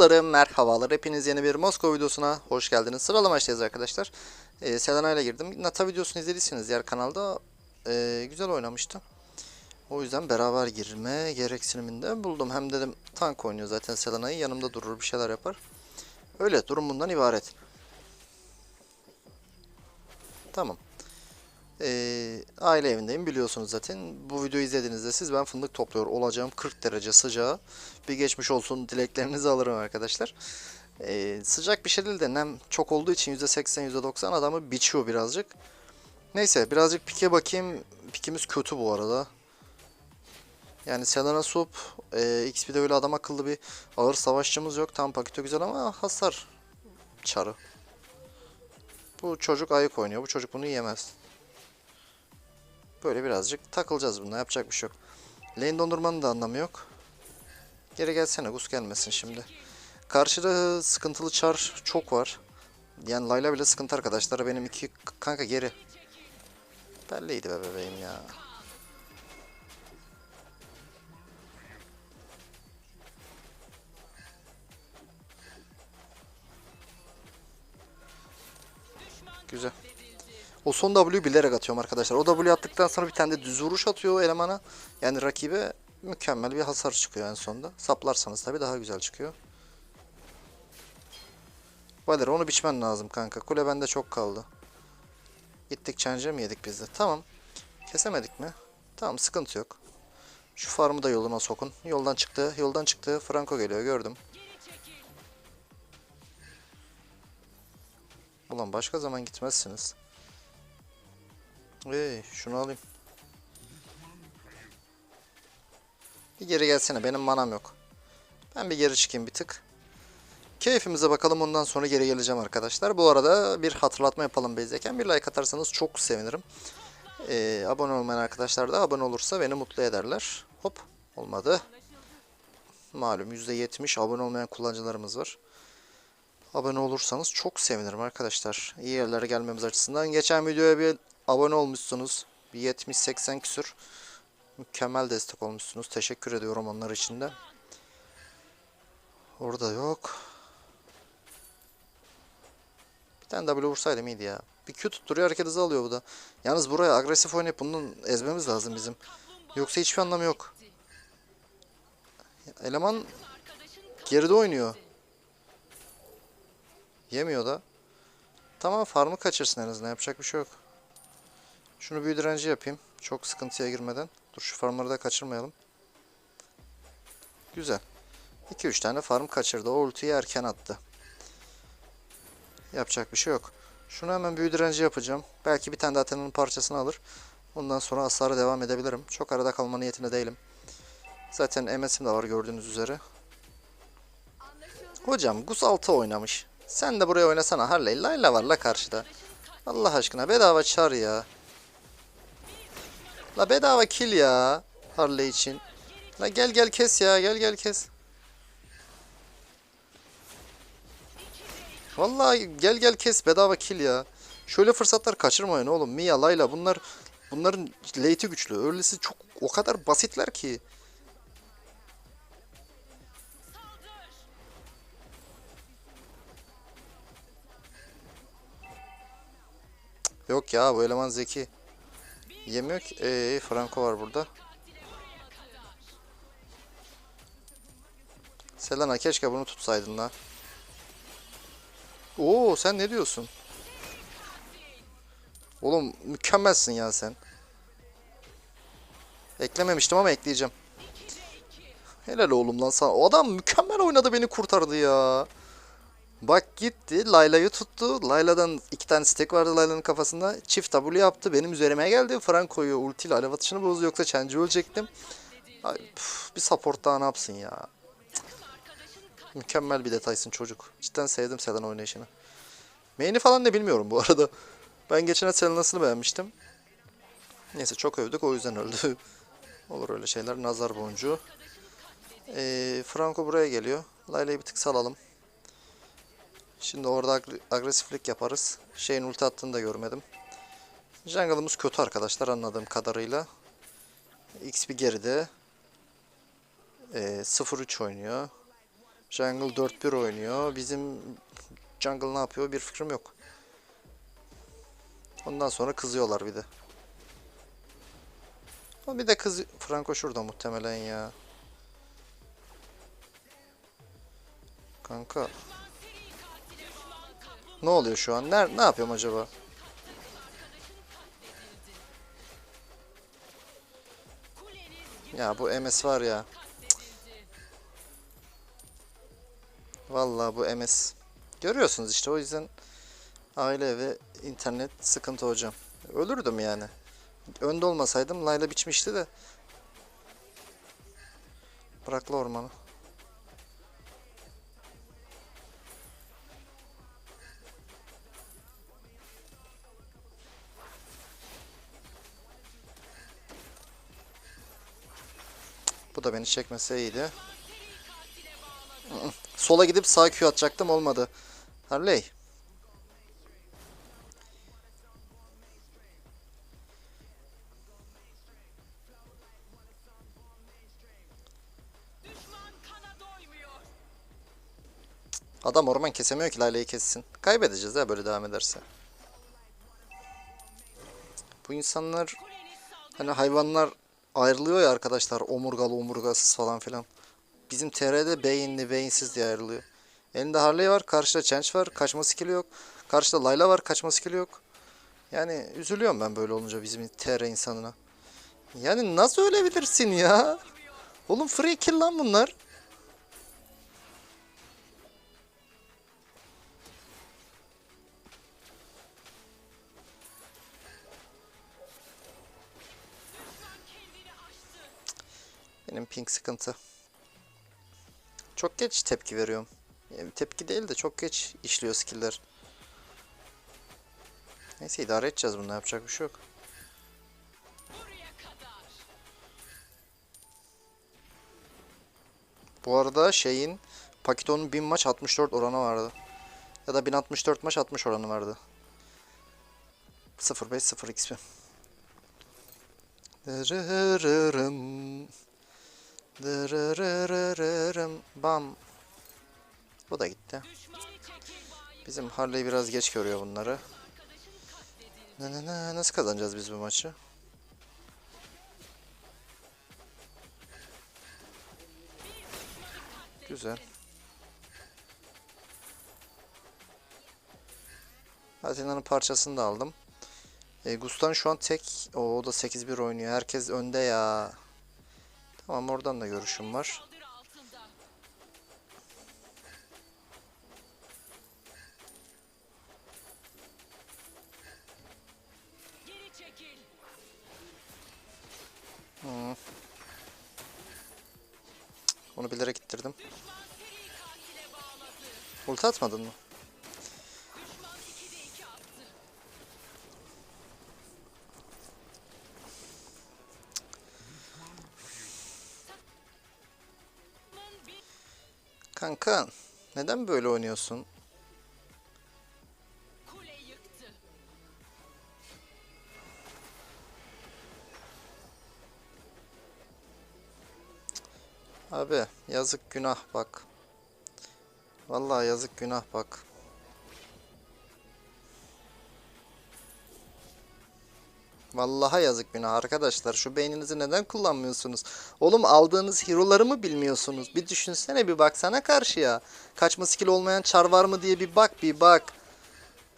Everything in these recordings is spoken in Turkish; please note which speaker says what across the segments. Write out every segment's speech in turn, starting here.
Speaker 1: Dostlarım merhabalar. Hepiniz yeni bir Moskova videosuna hoş geldiniz. Sıralamaçtayız arkadaşlar. Ee, Selena ile girdim. Nata videosunu izlediyseniz diğer kanalda ee, güzel oynamıştı. O yüzden beraber girme gereksiniminde buldum. Hem dedim tank oynuyor zaten Selena'yı yanımda durur bir şeyler yapar. Öyle durum bundan ibaret. Tamam. Ee, aile evindeyim biliyorsunuz zaten. Bu videoyu izlediğinizde siz ben fındık topluyor olacağım. 40 derece sıcağı. Bir geçmiş olsun dileklerinizi alırım arkadaşlar. Ee, sıcak bir şey değil de nem çok olduğu için %80 %90 adamı biçiyor birazcık. Neyse birazcık pike bakayım. Pikimiz kötü bu arada. Yani Selena Sup, e, XP'de öyle adam akıllı bir ağır savaşçımız yok. Tam paketi güzel ama hasar çarı. Bu çocuk ayık oynuyor. Bu çocuk bunu yiyemez. Böyle birazcık takılacağız bununla. Yapacak bir şey yok. Lane dondurmanın da anlamı yok. Geri gelsene. Gus gelmesin şimdi. Karşıda sıkıntılı çar çok var. Yani Layla bile sıkıntı arkadaşlar. Benim iki kanka geri. Belliydi be bebeğim ya. Güzel. O son W'yu bilerek atıyorum arkadaşlar. O W attıktan sonra bir tane de düz vuruş atıyor elemana. Yani rakibe mükemmel bir hasar çıkıyor en sonunda. Saplarsanız tabii daha güzel çıkıyor. Valer onu biçmen lazım kanka. Kule bende çok kaldı. Gittik change mi yedik biz de? Tamam. Kesemedik mi? Tamam sıkıntı yok. Şu farmı da yoluna sokun. Yoldan çıktı. Yoldan çıktı. Franco geliyor gördüm. Ulan başka zaman gitmezsiniz. Ey şunu alayım. Bir geri gelsene benim manam yok. Ben bir geri çıkayım bir tık. Keyfimize bakalım ondan sonra geri geleceğim arkadaşlar. Bu arada bir hatırlatma yapalım bezdeyken. Bir like atarsanız çok sevinirim. Ee, abone olmayan arkadaşlar da abone olursa beni mutlu ederler. Hop olmadı. Malum %70 abone olmayan kullanıcılarımız var. Abone olursanız çok sevinirim arkadaşlar. İyi yerlere gelmemiz açısından. Geçen videoya bir abone olmuşsunuz. Bir 70-80 küsür. Mükemmel destek olmuşsunuz. Teşekkür ediyorum onlar için de. Orada yok. Bir tane W vursaydım iyiydi ya. Bir Q tutturuyor hareket hızı alıyor bu da. Yalnız buraya agresif oynayıp bunun ezmemiz lazım bizim. Yoksa hiçbir anlamı yok. Eleman geride oynuyor. Yemiyor da. Tamam farmı kaçırsın en azından yapacak bir şey yok. Şunu büyü direnci yapayım. Çok sıkıntıya girmeden. Dur şu farmları da kaçırmayalım. Güzel. 2-3 tane farm kaçırdı. O ultiyi erken attı. Yapacak bir şey yok. Şunu hemen büyü direnci yapacağım. Belki bir tane daha Athena'nın parçasını alır. Ondan sonra hasara devam edebilirim. Çok arada kalma niyetinde değilim. Zaten MS'im de var gördüğünüz üzere. Hocam Gus 6 oynamış. Sen de buraya oynasana Harley. Layla var la karşıda. Allah aşkına bedava çar ya. La bedava kill ya. Harley için. La gel gel kes ya. Gel gel kes. Vallahi gel gel kes bedava kill ya. Şöyle fırsatlar kaçırmayın oğlum. Mia, Layla bunlar bunların late'i güçlü. Öylesi çok o kadar basitler ki. Yok ya bu eleman zeki. Yemiyor ki. Ee, Franco var burada. Selena keşke bunu tutsaydın la. Oo sen ne diyorsun? Oğlum mükemmelsin ya sen. Eklememiştim ama ekleyeceğim. Helal oğlum lan sana. O adam mükemmel oynadı beni kurtardı ya. Bak gitti Layla'yı tuttu. Layla'dan iki tane stack vardı Layla'nın kafasında. Çift W yaptı. Benim üzerime geldi. Franco'yu ultiyle alev atışını bozdu. Yoksa Chenji ölecektim. Ay, püf, bir support daha ne yapsın ya. Mükemmel bir detaysın çocuk. Cidden sevdim Selena oynayışını. Main'i falan ne bilmiyorum bu arada. Ben geçen el Selena'sını beğenmiştim. Neyse çok övdük o yüzden öldü. Olur öyle şeyler. Nazar boncuğu. Ee, Franco buraya geliyor. Layla'yı bir tık salalım. Şimdi orada agre- agresiflik yaparız. Şeyin ulti attığını da görmedim. Jungle'ımız kötü arkadaşlar anladığım kadarıyla. XP geride. Ee, 0-3 oynuyor. Jungle 4-1 oynuyor. Bizim Jungle ne yapıyor bir fikrim yok. Ondan sonra kızıyorlar bir de. O bir de kız Franco şurada muhtemelen ya. Kanka. Ne oluyor şu an? Ne, ne yapıyorum acaba? Ya bu MS var ya. Vallahi bu MS. Görüyorsunuz işte o yüzden aile ve internet sıkıntı hocam. Ölürdüm yani. Önde olmasaydım Layla biçmişti de. Bırakla ormanı. Bu da beni çekmese iyiydi. Sola gidip sağ Q atacaktım olmadı. Harley. Adam orman kesemiyor ki Layla'yı kessin. Kaybedeceğiz ha böyle devam ederse. Bu insanlar hani hayvanlar ayrılıyor ya arkadaşlar. Omurgalı omurgasız falan filan. Bizim TR'de beyinli beyinsiz diye ayrılıyor. Elinde Harley var. Karşıda Change var. Kaçma skill'i yok. Karşıda Layla var. Kaçma skill'i yok. Yani üzülüyorum ben böyle olunca bizim TR insanına. Yani nasıl ölebilirsin ya? Oğlum free kill lan bunlar. Ping sıkıntı. Çok geç tepki veriyorum. Yani tepki değil de çok geç işliyor skill'ler. Neyse idare edeceğiz bunu yapacak bir şey yok. Bu arada şeyin Pakito'nun 1000 maç 64 oranı vardı. Ya da 1064 maç 60 oranı vardı. 05 0 XP. Dırırırım. Dırırırırım. Bam. Bu da gitti. Bizim Harley biraz geç görüyor bunları. Ne ne ne nasıl kazanacağız biz bu maçı? Güzel. Athena'nın parçasını da aldım. E, Gustan şu an tek. O, o da 8-1 oynuyor. Herkes önde ya. Tamam oradan da görüşüm var. Onu bilerek ittirdim. Ulti atmadın mı? Kanka neden böyle oynuyorsun? Abi yazık günah bak. Vallahi yazık günah bak. Vallahi yazık günah arkadaşlar. Şu beyninizi neden kullanmıyorsunuz? Oğlum aldığınız hero'ları mı bilmiyorsunuz? Bir düşünsene bir baksana karşıya. Kaçma skill olmayan çar var mı diye bir bak bir bak.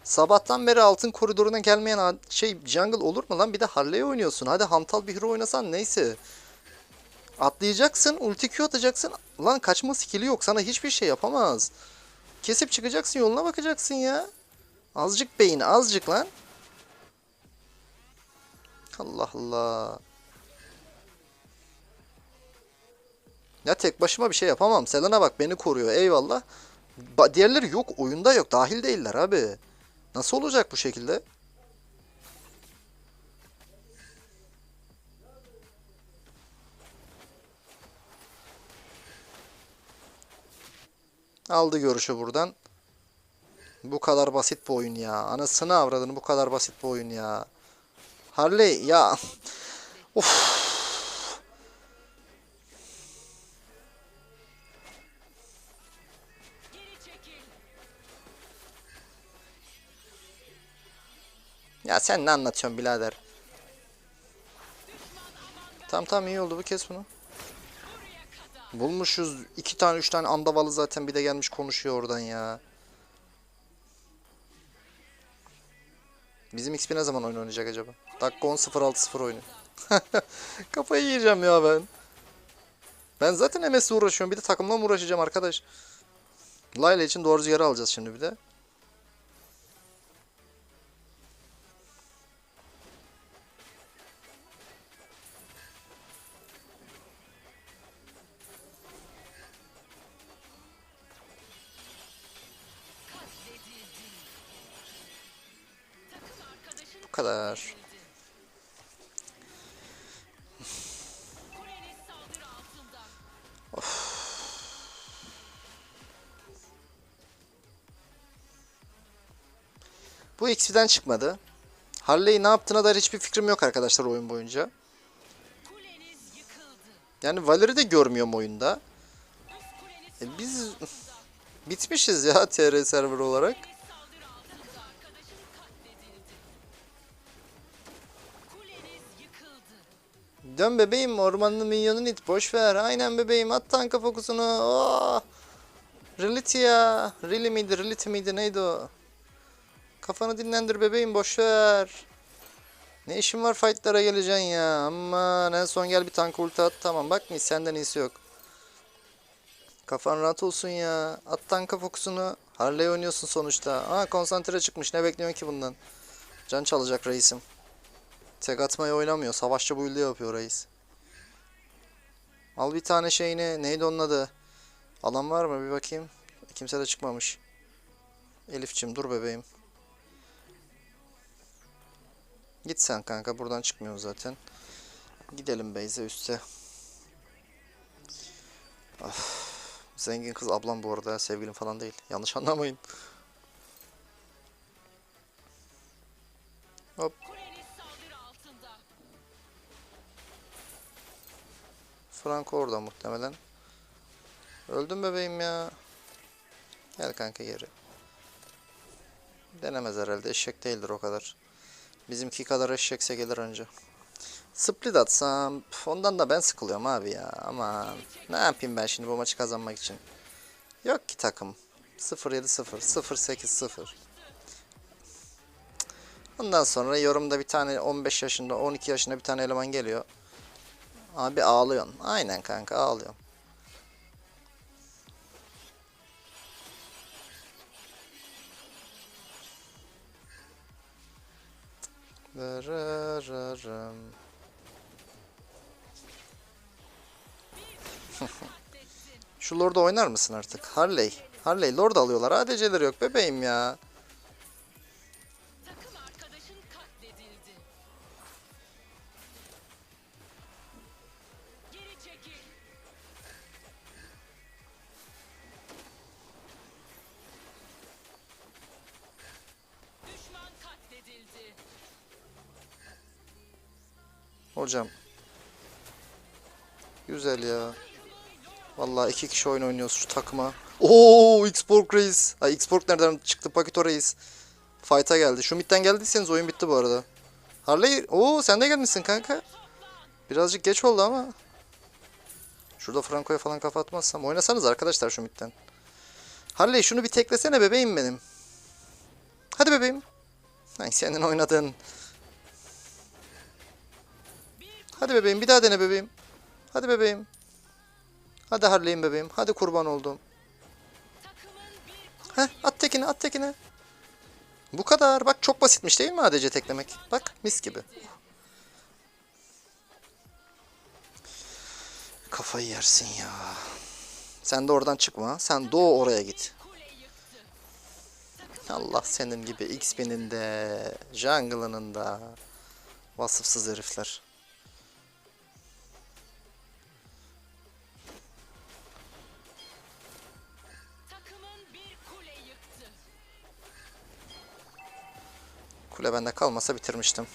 Speaker 1: Sabahtan beri altın koridoruna gelmeyen şey jungle olur mu lan? Bir de Harley oynuyorsun. Hadi hantal bir hero oynasan neyse. Atlayacaksın, ulti Q atacaksın. Lan kaçma skill'i yok. Sana hiçbir şey yapamaz. Kesip çıkacaksın, yoluna bakacaksın ya. Azıcık beyin, azıcık lan. Allah Allah. Ya tek başıma bir şey yapamam. Selena bak beni koruyor. Eyvallah. Ba- diğerleri yok. Oyunda yok. Dahil değiller abi. Nasıl olacak bu şekilde? Aldı görüşü buradan. Bu kadar basit bir oyun ya. Anasını avradını bu kadar basit bir oyun ya. Harley ya. Of. Ya sen ne anlatıyorsun birader? Tamam tamam iyi oldu bu kes bunu. Bulmuşuz iki tane üç tane andavalı zaten bir de gelmiş konuşuyor oradan ya. Bizim XP ne zaman oyun oynayacak acaba? Dakika 10.06.0 oyunu. Kafayı yiyeceğim ya ben. Ben zaten MS'le uğraşıyorum. Bir de takımla mı uğraşacağım arkadaş? Layla için doğru rüzgarı alacağız şimdi bir de. XP'den çıkmadı. Harley ne yaptığına dair hiçbir fikrim yok arkadaşlar oyun boyunca. Yani Valer'i de görmüyorum oyunda. E biz bitmişiz ya TR server olarak. Dön bebeğim ormanlı minyonun it boş ver. Aynen bebeğim at tanka fokusunu. Oh. Reality ya. Really miydi reality miydi neydi o? Kafanı dinlendir bebeğim boş ver. Ne işin var fightlara geleceksin ya. Aman en son gel bir tank ulti at tamam bak mı senden iyisi yok. Kafan rahat olsun ya. At tanka fokusunu. Harley oynuyorsun sonuçta. Aa konsantre çıkmış ne bekliyorsun ki bundan? Can çalacak reisim. Tek atmayı oynamıyor. Savaşçı build'i yapıyor reis. Al bir tane şeyini. Neydi onun adı? Alan var mı? Bir bakayım. Kimse de çıkmamış. Elifçim dur bebeğim. Git sen kanka. Buradan çıkmıyor zaten. Gidelim Beyze üste. Ah, Zengin kız ablam bu arada. Sevgilim falan değil. Yanlış anlamayın.
Speaker 2: Altında.
Speaker 1: Franco orada muhtemelen. Öldüm bebeğim ya. Gel kanka geri. Denemez herhalde. Eşek değildir o kadar. Bizimki kadar eşekse gelir önce. Split atsam ondan da ben sıkılıyorum abi ya. Aman ne yapayım ben şimdi bu maçı kazanmak için. Yok ki takım. 0-7-0, 0-8-0. Ondan sonra yorumda bir tane 15 yaşında, 12 yaşında bir tane eleman geliyor. Abi ağlıyorsun. Aynen kanka ağlıyorum. Dırırırım. Şu Lord'u oynar mısın artık? Harley. Harley Lord alıyorlar. ADC'leri yok bebeğim ya. Hocam. Güzel ya. Vallahi iki kişi oyun oynuyoruz şu takıma. Oo Xborg Reis. Ay Xborg nereden çıktı? Pakito Reis. Fight'a geldi. Şu midden geldiyseniz oyun bitti bu arada. Harley, oo sen de gelmişsin kanka. Birazcık geç oldu ama. Şurada Franco'ya falan kafa atmazsam. Oynasanız arkadaşlar şu midden. Harley şunu bir teklesene bebeğim benim. Hadi bebeğim. Ay senin oynadın. Hadi bebeğim bir daha dene bebeğim. Hadi bebeğim. Hadi Harley'im bebeğim. Hadi kurban oldum. Heh at tekini at tekini. Bu kadar. Bak çok basitmiş değil mi ADC teklemek? Bak mis gibi. Kafayı yersin ya. Sen de oradan çıkma. Sen doğu oraya git. Allah senin gibi XP'nin de, jungle'ının da. Vasıfsız herifler.
Speaker 2: Kule
Speaker 1: bende kalmasa bitirmiştim.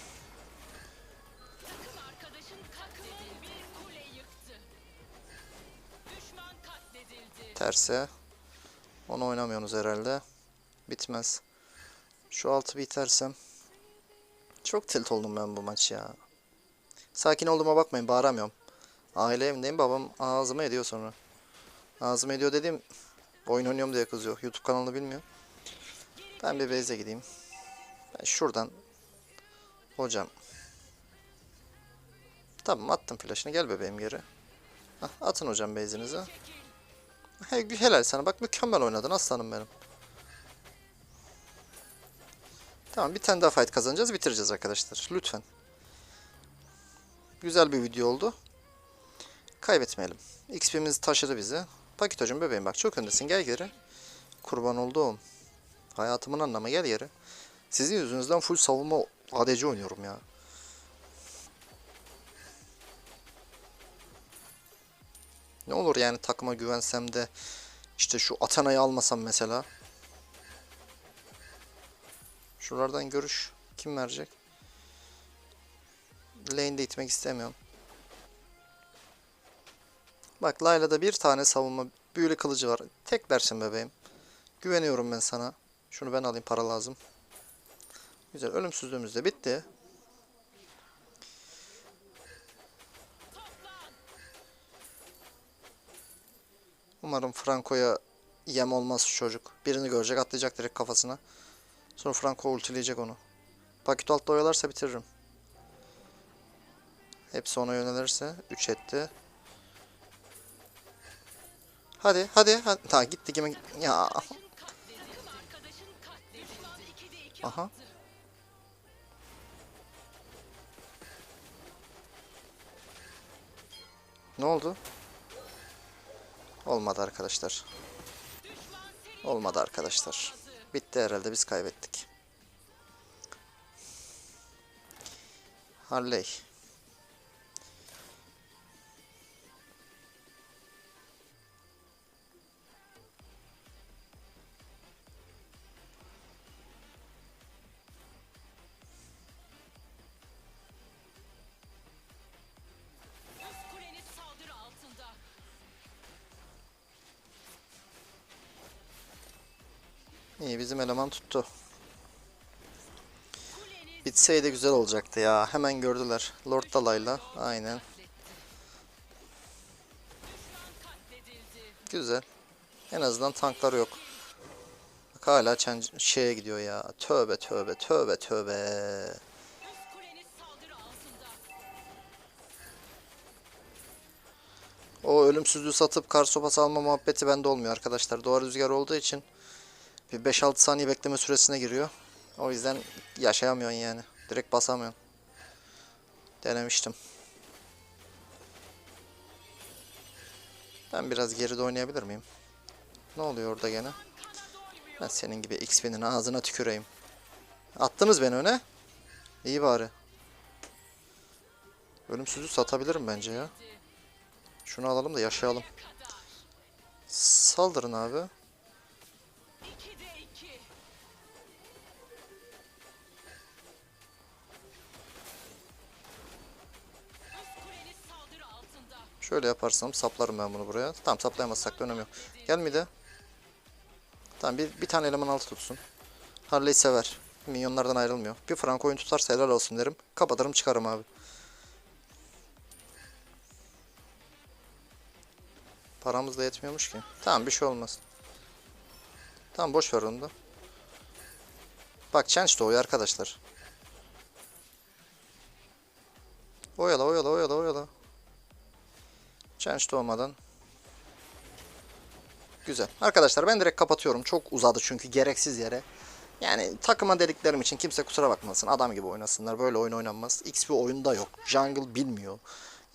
Speaker 1: Terse. Onu oynamıyorsunuz herhalde. Bitmez. Şu altı bitersem. Çok tilt oldum ben bu maç ya. Sakin olduğuma bakmayın bağıramıyorum. Aile evindeyim babam ağzıma ediyor sonra. Ağzıma ediyor dediğim oyun oynuyorum diye kızıyor. YouTube kanalını bilmiyor. Ben bir base'e gideyim. Şuradan hocam. Tamam attım flash'ını gel bebeğim geri. Hah, atın hocam base'inizi. He, helal sana bak mükemmel oynadın aslanım benim. Tamam bir tane daha fight kazanacağız bitireceğiz arkadaşlar. Lütfen. Güzel bir video oldu. Kaybetmeyelim. XP'miz taşıdı bizi. Paket hocam bebeğim bak çok öndesin gel geri. Kurban olduğum. Hayatımın anlamı gel geri. Sizin yüzünüzden full savunma ADC oynuyorum ya. Ne olur yani takıma güvensem de işte şu Athena'yı almasam mesela. Şuralardan görüş. Kim verecek? Lane'de itmek istemiyorum. Bak Layla'da bir tane savunma büyülü kılıcı var. Tek dersin bebeğim. Güveniyorum ben sana. Şunu ben alayım para lazım. Güzel ölümsüzlüğümüz de bitti. Umarım Franco'ya yem olmaz şu çocuk. Birini görecek atlayacak direkt kafasına. Sonra Franco ultileyecek onu. Paket altta oyalarsa bitiririm. Hepsi ona yönelirse 3 etti. Hadi hadi hadi. Ta gitti kime ya.
Speaker 2: Takım arkadaşın katledildi. Düşman 2'de 2
Speaker 1: Aha. Ne oldu? Olmadı arkadaşlar. Olmadı arkadaşlar. Bitti herhalde biz kaybettik. Harley. İyi bizim eleman tuttu. Bitseydi güzel olacaktı ya. Hemen gördüler. Lord Dalay'la. Aynen. Güzel. En azından tanklar yok. Bak hala şeye gidiyor ya. Tövbe tövbe tövbe tövbe. O ölümsüzlüğü satıp kar sopası alma muhabbeti bende olmuyor arkadaşlar. Doğa rüzgar olduğu için bir 5-6 saniye bekleme süresine giriyor. O yüzden yaşayamıyorsun yani. Direkt basamıyorsun. Denemiştim. Ben biraz geride oynayabilir miyim? Ne oluyor orada gene? Ben senin gibi XP'nin ağzına tüküreyim. Attınız beni öne. İyi bari. Ölümsüzlüğü satabilirim bence ya. Şunu alalım da yaşayalım. Saldırın abi. Şöyle yaparsam saplarım ben bunu buraya. Tamam saplayamazsak da önemi yok. Gel mide. Tamam bir, bir tane eleman altı tutsun. Harley sever. Minyonlardan ayrılmıyor. Bir frank oyun tutarsa helal olsun derim. Kapatırım çıkarım abi. Paramız da yetmiyormuş ki. Tamam bir şey olmaz. Tamam boş ver onu da. Bak change doğuyor arkadaşlar. Oyala oyala oyala oyala. Change doğmadan. Güzel. Arkadaşlar ben direkt kapatıyorum. Çok uzadı çünkü gereksiz yere. Yani takıma dediklerim için kimse kusura bakmasın. Adam gibi oynasınlar. Böyle oyun oynanmaz. XP oyunda yok. Jungle bilmiyor.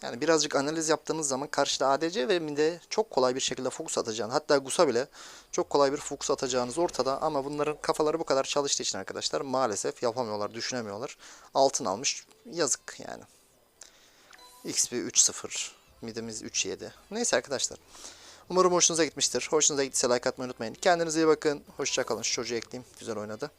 Speaker 1: Yani birazcık analiz yaptığınız zaman karşıda ADC ve mide çok kolay bir şekilde fokus atacağını hatta Gusa bile çok kolay bir fokus atacağınız ortada ama bunların kafaları bu kadar çalıştığı için arkadaşlar maalesef yapamıyorlar, düşünemiyorlar. Altın almış. Yazık yani. XP 3-0. Midimiz 3-7. Neyse arkadaşlar. Umarım hoşunuza gitmiştir. Hoşunuza gittiyse like atmayı unutmayın. Kendinize iyi bakın. Hoşçakalın. Şu çocuğu ekleyeyim. Güzel oynadı.